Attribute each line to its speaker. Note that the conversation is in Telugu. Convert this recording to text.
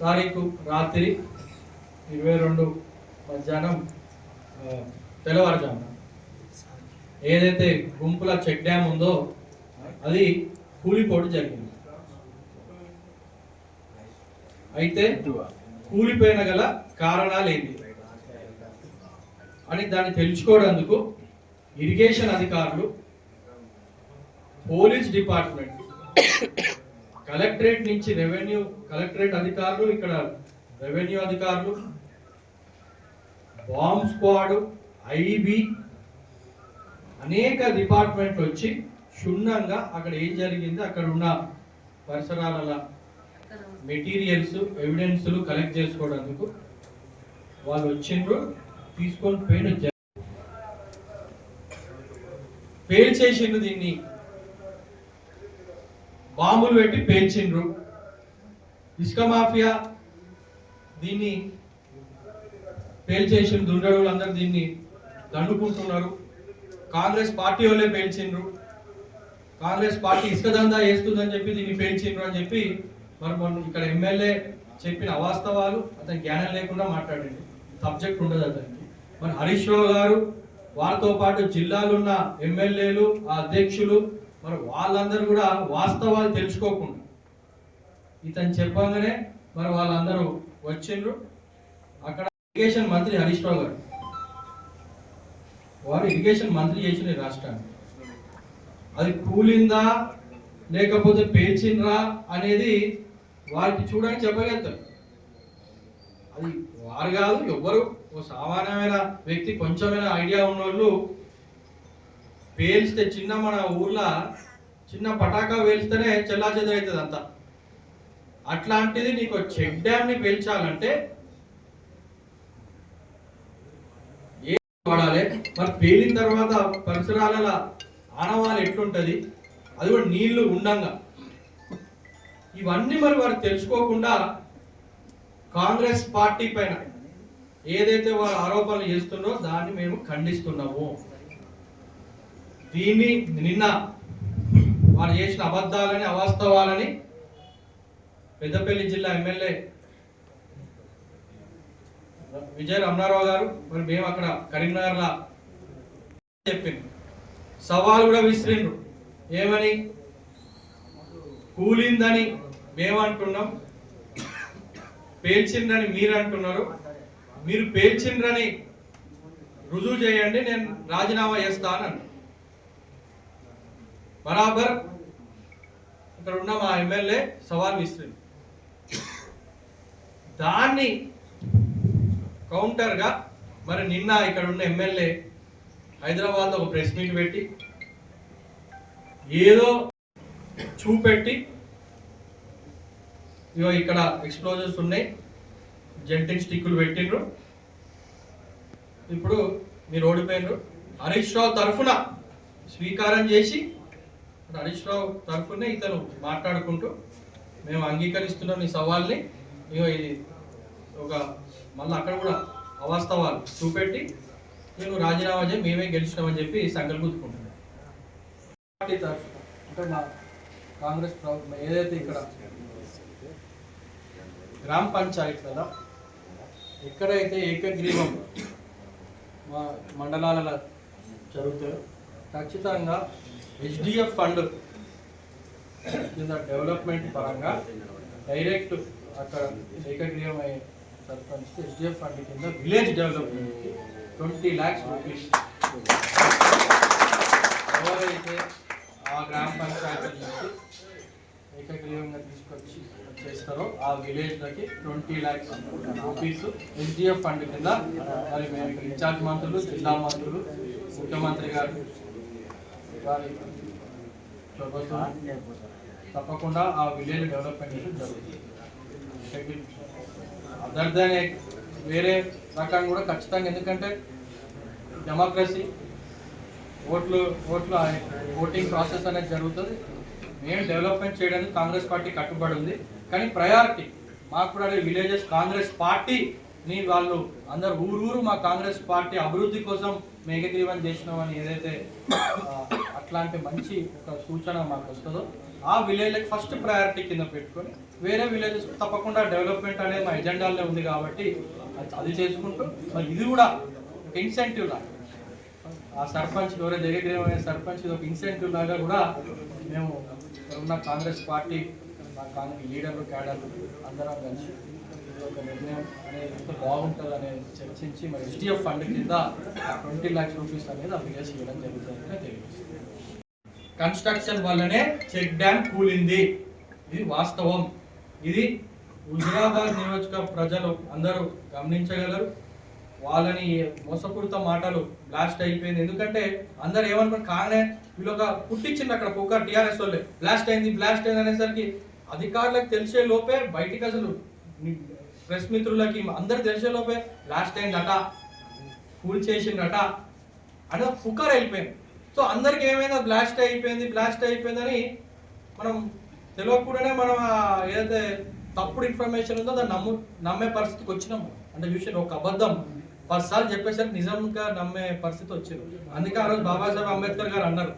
Speaker 1: తారీఖు రాత్రి ఇరవై రెండు మధ్యాహ్నం తెల్లవారుజామున. ఏదైతే గుంపుల చెక్ డ్యామ్ ఉందో అది కూలిపోటు జరిగింది. అయితే కూలిపోయిన గల కారణాలు ఏంటి అని దాన్ని తెలుసుకోవడానికి ఇరిగేషన్ అధికారులు పోలీస్ డిపార్ట్మెంట్ కలెక్టరేట్ నుంచి రెవెన్యూ కలెక్టరేట్ అధికారులు ఇక్కడ రెవెన్యూ అధికారులు బాంబ్ స్క్వాడ్ ఐబి అనేక డిపార్ట్మెంట్లు వచ్చి క్షుణ్ణంగా అక్కడ ఏం జరిగింది అక్కడ ఉన్న పరిసరాల మెటీరియల్స్ ఎవిడెన్స్లు కలెక్ట్ చేసుకోవడానికి వాళ్ళు వచ్చిండ్రు తీసుకొని పోయిన ఫెయిల్ చేసిండు దీన్ని. బాంబులు పెట్టి పేల్చిండ్రు. ఇసుక మాఫియా దీన్ని పేల్చేసిన దుండగులు అందరు దీన్ని దండుకుంటున్నారు. కాంగ్రెస్ పార్టీ వాళ్ళే పేల్చిండ్రు. కాంగ్రెస్ పార్టీ ఇసుక దందా వేస్తుందని చెప్పి దీన్ని పేల్చిండ్రు అని చెప్పి మరి మొన్న ఇక్కడ ఎమ్మెల్యే చెప్పిన అవాస్తవాలు అతని జ్ఞానం లేకుండా మాట్లాడండి సబ్జెక్ట్ ఉండదు అతనికి. మరి హరీష్ రావు గారు వారితో పాటు జిల్లాలున్న ఎమ్మెల్యేలు ఆ అధ్యక్షులు మరి వాళ్ళందరూ కూడా వాస్తవాలు తెలుసుకోకుండా ఇతను చెప్పగానే మరి వాళ్ళందరూ వచ్చిండ్రు. అక్కడ ఇరిగేషన్ మంత్రి హరీష్ రావు గారు. వారు ఇరిగేషన్ మంత్రి చేసిన రాష్ట్రాన్ని. అది కూలిందా లేకపోతే పేల్చిండ్రా అనేది వారికి చూడడానికి చెప్పగలుగుతారు. అది వారు కాదు ఎవ్వరు. ఓ సామాన్యమైన వ్యక్తి కొంచెమైనా ఐడియా ఉన్నోళ్ళు పేల్స్తే చిన్న మన ఊర్లో చిన్న పటాకా వేల్స్తేనే చెల్లా అవుతుంది అంతా. అట్లాంటిది నీకు చెక్ డ్యామ్ని పేల్చాలంటే ఏ వాడాలి? మరి పేలిన తర్వాత పరిసరాల ఆనవాళ్ళు ఎట్లుంటుంది? అది కూడా నీళ్ళు ఉండంగా. ఇవన్నీ మరి వారు తెలుసుకోకుండా కాంగ్రెస్ పార్టీ పైన ఏదైతే వారు ఆరోపణలు చేస్తున్నారో దాన్ని మేము ఖండిస్తున్నాము. దీన్ని నిన్న వారు చేసిన అబద్ధాలని అవాస్తవాలని పెద్దపల్లి జిల్లా ఎమ్మెల్యే విజయ రమణారావు గారు మరి మేము అక్కడ కరీంనగర్లో చెప్పింది సవాల్ కూడా విసిరిండ్రు. ఏమని? కూలిందని మేము అంటున్నాం పేల్చిండ్రని మీరు అంటున్నారు. మీరు పేల్చిండ్రని రుజువు చేయండి నేను రాజీనామా చేస్తాను బరాబర్ ఇక్కడ ఉన్న మా ఎమ్మెల్యే సవాల్ విసిరింది. దాన్ని కౌంటర్గా మరి నిన్న ఇక్కడ ఉన్న ఎమ్మెల్యే హైదరాబాద్ ఒక ప్రెస్ మీట్ పెట్టి ఏదో చూపెట్టి ఇగో ఇక్కడ ఎక్స్ప్లోజర్స్ ఉన్నాయి జెంటింగ్ స్టిక్కులు పెట్టిండ్రు. ఇప్పుడు మీరు ఓడిపోయినరు హరీష్ రావు తరఫున స్వీకారం చేసి హరీష్ రావు తరఫునే ఇతను మాట్లాడుకుంటూ మేము అంగీకరిస్తున్నాం ఈ సవాల్ని. ఇగో ఇది ఒక మళ్ళీ అక్కడ కూడా అవాస్తవాలు చూపెట్టి నేను రాజీనామా చేసి మేమే గెలిచినామని చెప్పి సంకల్పం గుర్తుకుంటున్నాం పార్టీ తరఫున అంటే మా కాంగ్రెస్ ప్రభుత్వం ఏదైతే ఇక్కడ గ్రామ పంచాయతీలలో ఎక్కడైతే ఏకగ్రీవం మా మండలాలలో జరుగుతాయో ఖచ్చితంగా హెచ్డిఎఫ్ ఫండ్ కింద డెవలప్మెంట్ పరంగా డైరెక్ట్ అక్కడ ఏకగ్రీవం అయ్యే సర్పంచ్ హెచ్డిఎఫ్ ఫండ్ కింద విలేజ్ డెవలప్మెంట్కి ట్వంటీ ల్యాక్స్ రూపీస్ ఎవరైతే ఆ గ్రామ పంచాయతీ నుంచి ఏకగ్రీవంగా తీసుకొచ్చి చేస్తారో ఆ విలేజ్లకి twenty lakhs rupees SDF fund కింద మరి మేము ఇన్ఛార్జ్ మంత్రులు జిల్లా మంత్రులు ముఖ్యమంత్రి గారు వారి చొరవతో తప్పకుండా ఆ విలేజ్ డెవలప్మెంట్ జరుగుతుంది. అదర్ దాన్ వేరే రకం కూడా ఖచ్చితంగా ఎందుకంటే డెమోక్రసీ ఓట్లు ఓట్లు ఓటింగ్ ప్రాసెస్ అనేది జరుగుతుంది. మేము డెవలప్మెంట్ చేయడానికి కాంగ్రెస్ పార్టీ కట్టుబడి ఉంది. కానీ ప్రయారిటీ మాకు కూడా విలేజెస్ కాంగ్రెస్ పార్టీ ని వాళ్ళు అందరు ఊరు ఊరు మా కాంగ్రెస్ పార్టీ అభివృద్ధి కోసం మేఘగ్రీవం చేసినామని ఏదైతే అట్లాంటి మంచి ఒక సూచన మాకు వస్తుందో ఆ విలేజ్లకు ఫస్ట్ ప్రయారిటీ కింద పెట్టుకొని వేరే విలేజెస్ తప్పకుండా డెవలప్మెంట్ అనేది మా ఎజెండాలో ఉంది కాబట్టి అది- అది చేసుకుంటూ మరి ఇది కూడా ఒక ఇన్సెంటివ్ లాగా. ఆ సర్పంచ్ ఎవరైతే ఏకగ్రీవమైన సర్పంచ్ ఇది ఒక ఇన్సెంటివ్ లాగా కూడా మేము ఇక్కడ ఉన్న కాంగ్రెస్ పార్టీ మా కాంగ్రెస్ లీడర్లు క్యాడర్లు అందరం కలిసి ఒక నిర్ణయం అనేది ఎంత బాగుంటుంది అనేది చర్చించి మరి ఎస్టీఎఫ్ ఫండ్ కింద ట్వంటీ ల్యాక్స్ రూపీస్ అనేది అప్లికేషన్ చేయడం జరుగుతుంది. కన్స్ట్రక్షన్ వల్లనే చెక్ డ్యామ్ కూలింది. ఇది వాస్తవం. ఇది హుజరాబాద్ నియోజక ప్రజలు అందరూ గమనించగలరు. వాళ్ళని మోసపూరిత మాటలు బ్లాస్ట్ అయిపోయింది. ఎందుకంటే అందరు ఏమనుకున్నారు? కాగానే వీళ్ళు ఒక పుట్టించింది అక్కడ పోక టీఆర్ఎస్ వాళ్ళే. బ్లాస్ట్ అయింది బ్లాస్ట్ అయింది అనేసరికి అధికారులకు తెలిసే లోపే బయటికి అసలు ప్రెస్ మిత్రులకి అందరు తెలిసే లోపే బ్లాస్ట్ అయిందట. కూల్ చేసిండట అని కుక్కర్ వెళ్ళిపోయింది. సో అందరికి ఏమైందో బ్లాస్ట్ అయిపోయింది బ్లాస్ట్ అయిపోయిందని మనం తెలియకుండానే మనం ఏదైతే తప్పుడు ఇన్ఫర్మేషన్ ఉందో దాన్ని నమ్ము నమ్మే పరిస్థితికి వచ్చినాము అంటే చూసి ఒక అబద్ధం పదిసార్లు చెప్పేసరికి నిజంగా నమ్మే పరిస్థితి వచ్చింది. అందుకే ఆ రోజు బాబాసాహెబ్ అంబేద్కర్ గారు అన్నారు